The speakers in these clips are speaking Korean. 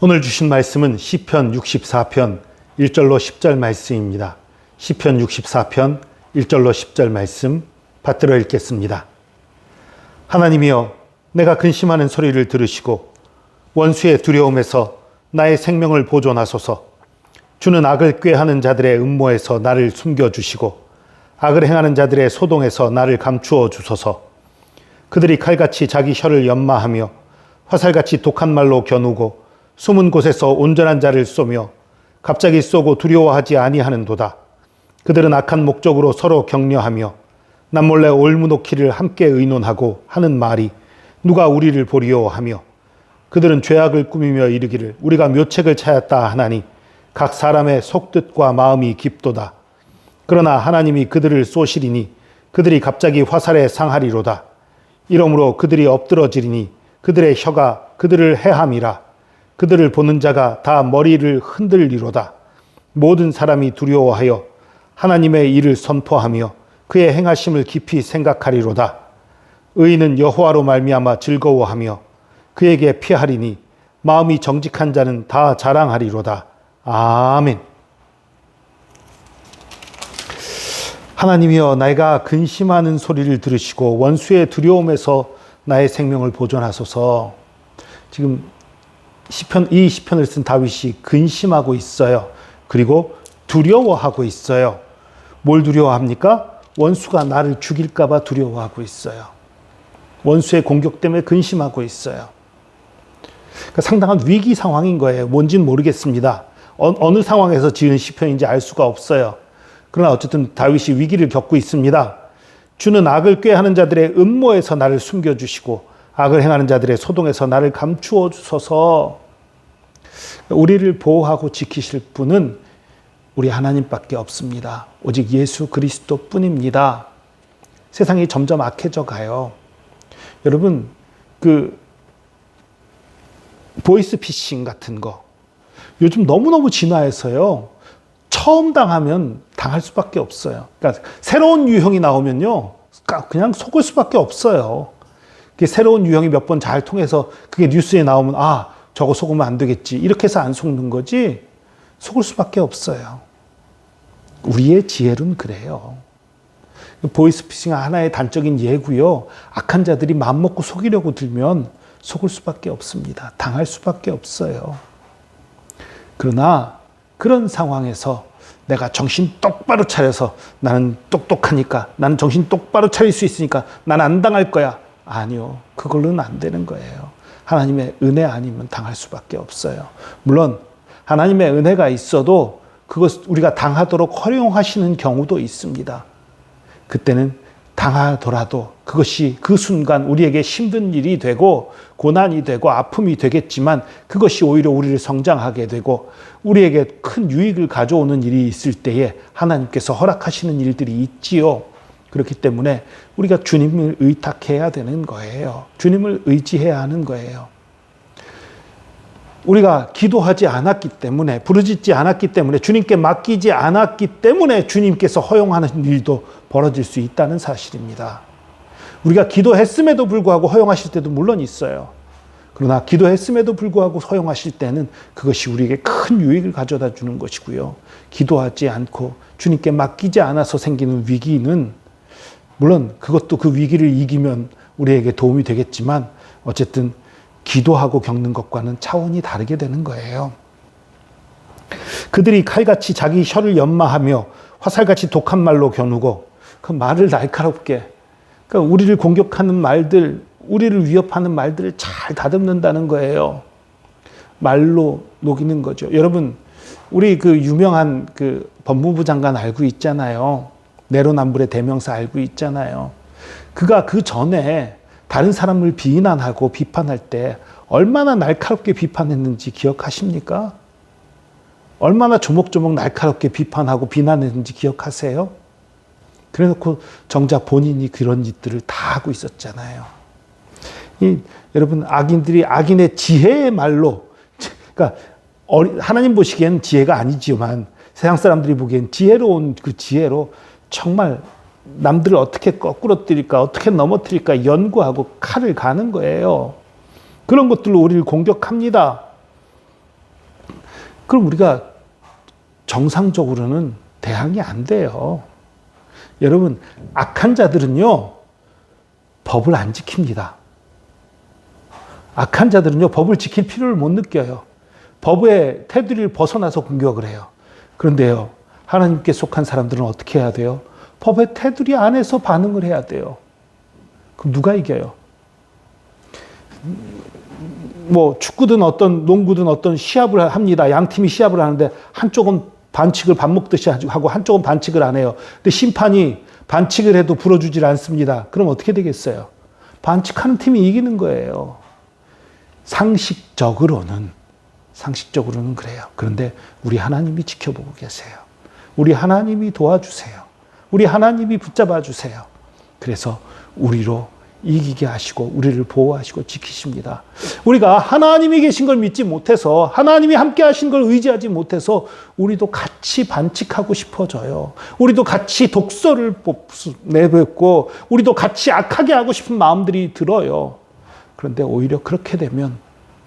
오늘 주신 말씀은 시편 64편 1절로 10절 말씀입니다. 시편 64편 1절로 10절 말씀 받들어 읽겠습니다. 하나님이여 내가 근심하는 소리를 들으시고 원수의 두려움에서 나의 생명을 보존하소서. 주는 악을 꾀하는 자들의 음모에서 나를 숨겨 주시고 악을 행하는 자들의 소동에서 나를 감추어 주소서. 그들이 칼같이 자기 혀를 연마하며 화살같이 독한 말로 겨누고 숨은 곳에서 온전한 자를 쏘며 갑자기 쏘고 두려워하지 아니하는도다. 그들은 악한 목적으로 서로 격려하며 남몰래 올무놓기를 함께 의논하고 하는 말이 누가 우리를 보리요 하며 그들은 죄악을 꾸미며 이르기를 우리가 묘책을 찾았다 하나니 각 사람의 속뜻과 마음이 깊도다. 그러나 하나님이 그들을 쏘시리니 그들이 갑자기 화살에 상하리로다. 이러므로 그들이 엎드러지리니 그들의 혀가 그들을 해함이라. 그들을 보는 자가 다 머리를 흔들리로다. 모든 사람이 두려워하여 하나님의 일을 선포하며 그의 행하심을 깊이 생각하리로다. 의인은 여호와로 말미암아 즐거워하며 그에게 피하리니 마음이 정직한 자는 다 자랑하리로다. 아멘. 하나님이여 내가 근심하는 소리를 들으시고 원수의 두려움에서 나의 생명을 보존하소서. 지금 시편 이 시편을 쓴 다윗이 근심하고 있어요. 그리고 두려워하고 있어요. 뭘 두려워합니까? 원수가 나를 죽일까 봐 두려워하고 있어요. 원수의 공격 때문에 근심하고 있어요. 그러니까 상당한 위기 상황인 거예요. 뭔지는 모르겠습니다. 어, 느 상황에서 지은 시편인지 알 수가 없어요. 그러나 어쨌든 다윗이 위기를 겪고 있습니다. 주는 악을 꾀하는 자들의 음모에서 나를 숨겨주시고 악을 행하는 자들의 소동에서 나를 감추어 주소서 우리를 보호하고 지키실 분은 우리 하나님밖에 없습니다. 오직 예수 그리스도 뿐입니다. 세상이 점점 악해져 가요. 여러분, 그, 보이스 피싱 같은 거. 요즘 너무너무 진화해서요. 처음 당하면 당할 수밖에 없어요. 그러니까 새로운 유형이 나오면요. 그냥 속을 수밖에 없어요. 새로운 유형이 몇 번 잘 통해서 그게 뉴스에 나오면 아, 저거 속으면 안 되겠지. 이렇게 해서 안 속는 거지. 속을 수밖에 없어요. 우리의 지혜는 그래요. 보이스피싱 하나의 단적인 예고요. 악한 자들이 마음 먹고 속이려고 들면 속을 수밖에 없습니다. 당할 수밖에 없어요. 그러나 그런 상황에서 내가 정신 똑바로 차려서 나는 똑똑하니까 나는 정신 똑바로 차릴 수 있으니까 난 안 당할 거야. 아니요. 그걸로는 안 되는 거예요. 하나님의 은혜 아니면 당할 수밖에 없어요. 물론 하나님의 은혜가 있어도 그것 우리가 당하도록 허용하시는 경우도 있습니다. 그때는 당하더라도 그것이 그 순간 우리에게 힘든 일이 되고 고난이 되고 아픔이 되겠지만 그것이 오히려 우리를 성장하게 되고 우리에게 큰 유익을 가져오는 일이 있을 때에 하나님께서 허락하시는 일들이 있지요. 그렇기 때문에 우리가 주님을 의탁해야 되는 거예요. 주님을 의지해야 하는 거예요. 우리가 기도하지 않았기 때문에 부르짖지 않았기 때문에 주님께 맡기지 않았기 때문에 주님께서 허용하는 일도 벌어질 수 있다는 사실입니다. 우리가 기도했음에도 불구하고 허용하실 때도 물론 있어요. 그러나 기도했음에도 불구하고 허용하실 때는 그것이 우리에게 큰 유익을 가져다 주는 것이고요. 기도하지 않고 주님께 맡기지 않아서 생기는 위기는 물론 그것도 그 위기를 이기면 우리에게 도움이 되겠지만 어쨌든 기도하고 겪는 것과는 차원이 다르게 되는 거예요. 그들이 칼같이 자기 혀를 연마하며 화살같이 독한 말로 겨누고 그 말을 날카롭게 그러니까 우리를 공격하는 말들, 우리를 위협하는 말들을 잘 다듬는다는 거예요. 말로 녹이는 거죠. 여러분, 우리 그 유명한 그 법무부 장관 알고 있잖아요. 내로남불의 대명사 알고 있잖아요. 그가 그 전에 다른 사람을 비난하고 비판할 때 얼마나 날카롭게 비판했는지 기억하십니까? 얼마나 조목조목 날카롭게 비판하고 비난했는지 기억하세요? 그래 놓고 정작 본인이 그런 짓들을 다 하고 있었잖아요. 이, 여러분, 악인들이 악인의 지혜의 말로, 그러니까 하나님 보시기엔 지혜가 아니지만 세상 사람들이 보기엔 지혜로운 그 지혜로 정말 남들을 어떻게 거꾸로 뜨릴까, 어떻게 넘어뜨릴까 연구하고 칼을 가는 거예요. 그런 것들로 우리를 공격합니다. 그럼 우리가 정상적으로는 대항이 안 돼요. 여러분, 악한 자들은요, 법을 안 지킵니다. 악한 자들은요, 법을 지킬 필요를 못 느껴요. 법의 테두리를 벗어나서 공격을 해요. 그런데요, 하나님께 속한 사람들은 어떻게 해야 돼요? 법의 테두리 안에서 반응을 해야 돼요. 그럼 누가 이겨요? 뭐 축구든 어떤 농구든 어떤 시합을 합니다. 양 팀이 시합을 하는데 한쪽은 반칙을 밥 먹듯이 하고 한쪽은 반칙을 안 해요. 근데 심판이 반칙을 해도 불어주질 않습니다. 그럼 어떻게 되겠어요? 반칙하는 팀이 이기는 거예요. 상식적으로는 상식적으로는 그래요. 그런데 우리 하나님이 지켜보고 계세요. 우리 하나님이 도와주세요. 우리 하나님이 붙잡아 주세요. 그래서 우리로 이기게 하시고 우리를 보호하시고 지키십니다. 우리가 하나님이 계신 걸 믿지 못해서 하나님이 함께 하신 걸 의지하지 못해서 우리도 같이 반칙하고 싶어져요. 우리도 같이 독서를 내뱉고 우리도 같이 악하게 하고 싶은 마음들이 들어요. 그런데 오히려 그렇게 되면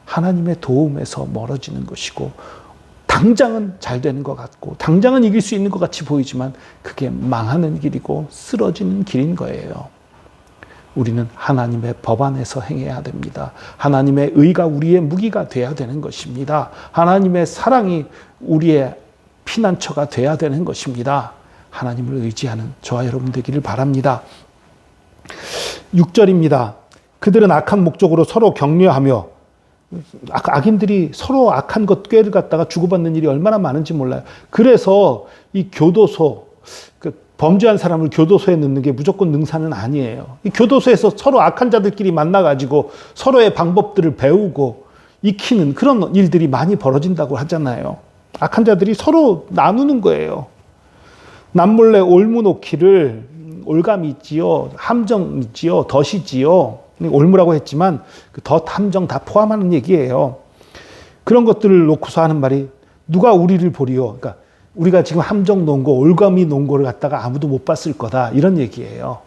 하나님의 도움에서 멀어지는 것이고 당장은 잘 되는 것 같고 당장은 이길 수 있는 것 같이 보이지만 그게 망하는 길이고 쓰러지는 길인 거예요. 우리는 하나님의 법 안에서 행해야 됩니다. 하나님의 의가 우리의 무기가 돼야 되는 것입니다. 하나님의 사랑이 우리의 피난처가 돼야 되는 것입니다. 하나님을 의지하는 저와 여러분 되기를 바랍니다. 6절입니다. 그들은 악한 목적으로 서로 격려하며 악인들이 서로 악한 것 꾀를 갖다가 주고받는 일이 얼마나 많은지 몰라요. 그래서 이 교도소 그 범죄한 사람을 교도소에 넣는 게 무조건 능사는 아니에요. 이 교도소에서 서로 악한 자들끼리 만나가지고 서로의 방법들을 배우고 익히는 그런 일들이 많이 벌어진다고 하잖아요. 악한 자들이 서로 나누는 거예요. 남몰래 올무놓기를 올감이지요, 함정이지요, 덫이지요. 올무라고 했지만 그 덫, 함정 다 포함하는 얘기예요. 그런 것들을 놓고서 하는 말이 누가 우리를 보리요. 그러니까 우리가 지금 함정 놓은 거, 올가미 놓은 거를 갖다가 아무도 못 봤을 거다. 이런 얘기예요.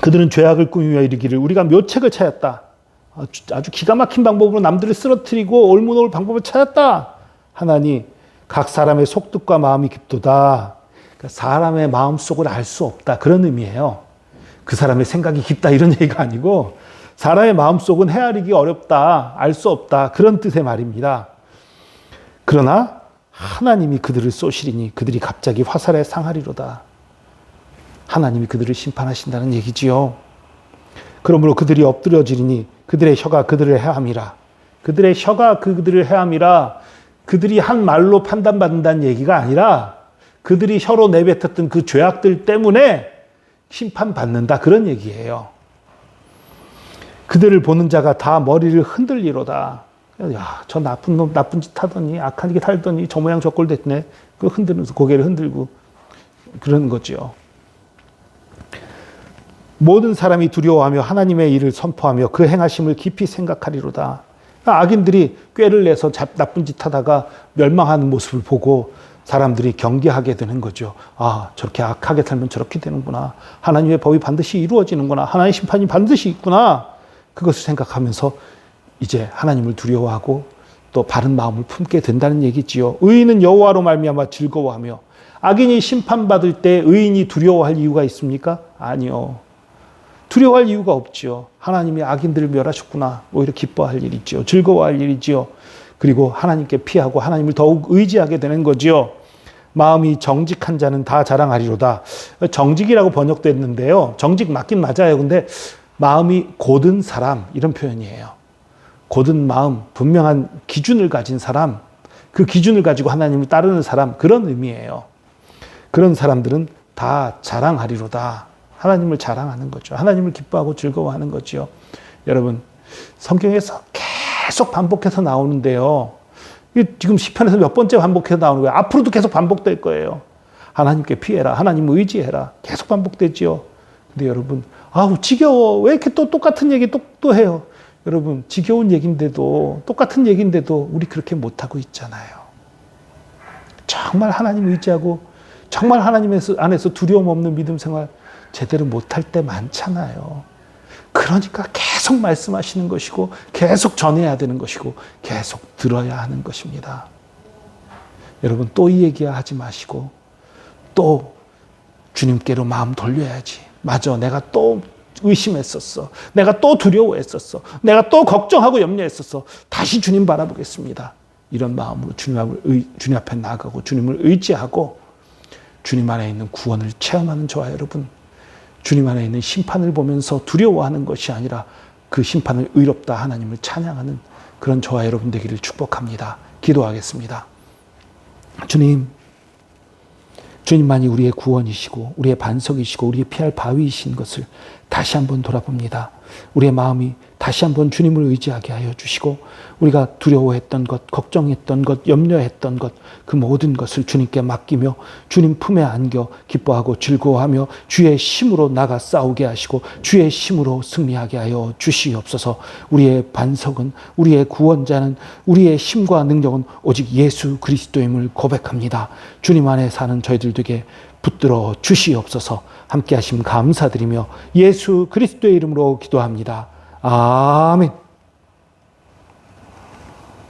그들은 죄악을 꾸미며 이르기를 우리가 묘책을 찾았다. 아주 기가 막힌 방법으로 남들을 쓰러뜨리고 올무놓을 방법을 찾았다. 하나니 각 사람의 속뜻과 마음이 깊도다. 그러니까 사람의 마음 속을 알 수 없다. 그런 의미예요. 그 사람의 생각이 깊다 이런 얘기가 아니고 사람의 마음 속은 헤아리기 어렵다. 알 수 없다. 그런 뜻의 말입니다. 그러나 하나님이 그들을 쏘시리니 그들이 갑자기 화살에 상하리로다. 하나님이 그들을 심판하신다는 얘기지요. 그러므로 그들이 엎드려지리니 그들의 혀가 그들을 해함이라. 그들의 혀가 그들을 해함이라. 그들이 한 말로 판단받는다는 얘기가 아니라 그들이 혀로 내뱉었던 그 죄악들 때문에 심판받는다. 그런 얘기예요. 그들을 보는 자가 다 머리를 흔들리로다. 야, 저 나쁜 놈, 나쁜 짓 하더니, 악한 짓 하더니, 저 모양 저꼴 됐네. 그 흔들면서 고개를 흔들고, 그런 거죠. 모든 사람이 두려워하며 하나님의 일을 선포하며 그 행하심을 깊이 생각하리로다. 악인들이 꾀를 내서 나쁜 짓 하다가 멸망하는 모습을 보고 사람들이 경계하게 되는 거죠. 아, 저렇게 악하게 살면 저렇게 되는구나. 하나님의 법이 반드시 이루어지는구나. 하나님의 심판이 반드시 있구나. 그것을 생각하면서 이제 하나님을 두려워하고 또 바른 마음을 품게 된다는 얘기지요. 의인은 여호와로 말미암아 즐거워하며 악인이 심판받을 때 의인이 두려워할 이유가 있습니까? 아니요. 두려워할 이유가 없지요. 하나님이 악인들을 멸하셨구나. 오히려 기뻐할 일이지요. 즐거워할 일이지요. 그리고 하나님께 피하고 하나님을 더욱 의지하게 되는 거지요. 마음이 정직한 자는 다 자랑하리로다. 정직이라고 번역됐는데요. 정직 맞긴 맞아요. 근데 마음이 고든 사람 이런 표현이에요. 고든 마음, 분명한 기준을 가진 사람, 그 기준을 가지고 하나님을 따르는 사람 그런 의미예요. 그런 사람들은 다 자랑하리로다. 하나님을 자랑하는 거죠. 하나님을 기뻐하고 즐거워하는 거지요. 여러분 성경에서 계속 반복해서 나오는데요. 지금 시편에서 몇 번째 반복해서 나오는 거예요. 앞으로도 계속 반복될 거예요. 하나님께 피해라. 하나님 의지해라. 계속 반복되지요. 근데 여러분, 아우, 지겨워. 왜 이렇게 또 똑같은 얘기 또, 또 해요? 여러분, 지겨운 얘기인데도, 똑같은 얘기인데도 우리 그렇게 못하고 있잖아요. 정말 하나님 의지하고, 정말 하나님 안에서 두려움 없는 믿음 생활 제대로 못할 때 많잖아요. 그러니까 계속 계속 말씀하시는 것이고 계속 전해야 되는 것이고 계속 들어야 하는 것입니다. 여러분 또 이 얘기 하지 마시고 또 주님께로 마음 돌려야지. 맞아. 내가 또 의심했었어. 내가 또 두려워했었어. 내가 또 걱정하고 염려했었어. 다시 주님 바라보겠습니다. 이런 마음으로 주님, 앞을 의, 주님 앞에 나가고 주님을 의지하고 주님 안에 있는 구원을 체험하는 저와 여러분. 주님 안에 있는 심판을 보면서 두려워하는 것이 아니라 그 심판을 의롭다 하나님을 찬양하는 그런 저와 여러분 되기를 축복합니다. 기도하겠습니다. 주님, 주님만이 우리의 구원이시고 우리의 반석이시고 우리의 피할 바위이신 것을 다시 한번 돌아봅니다. 우리의 마음이 다시 한번 주님을 의지하게 하여 주시고 우리가 두려워했던 것, 걱정했던 것, 염려했던 것, 그 모든 것을 주님께 맡기며 주님 품에 안겨 기뻐하고 즐거워하며 주의 힘으로 나가 싸우게 하시고 주의 힘으로 승리하게 하여 주시옵소서. 우리의 반석은 우리의 구원자는 우리의 힘과 능력은 오직 예수 그리스도임을 고백합니다. 주님 안에 사는 저희들 되게 붙들어 주시옵소서. 함께 하심 감사드리며 예수 그리스도의 이름으로 기도합니다. 아멘.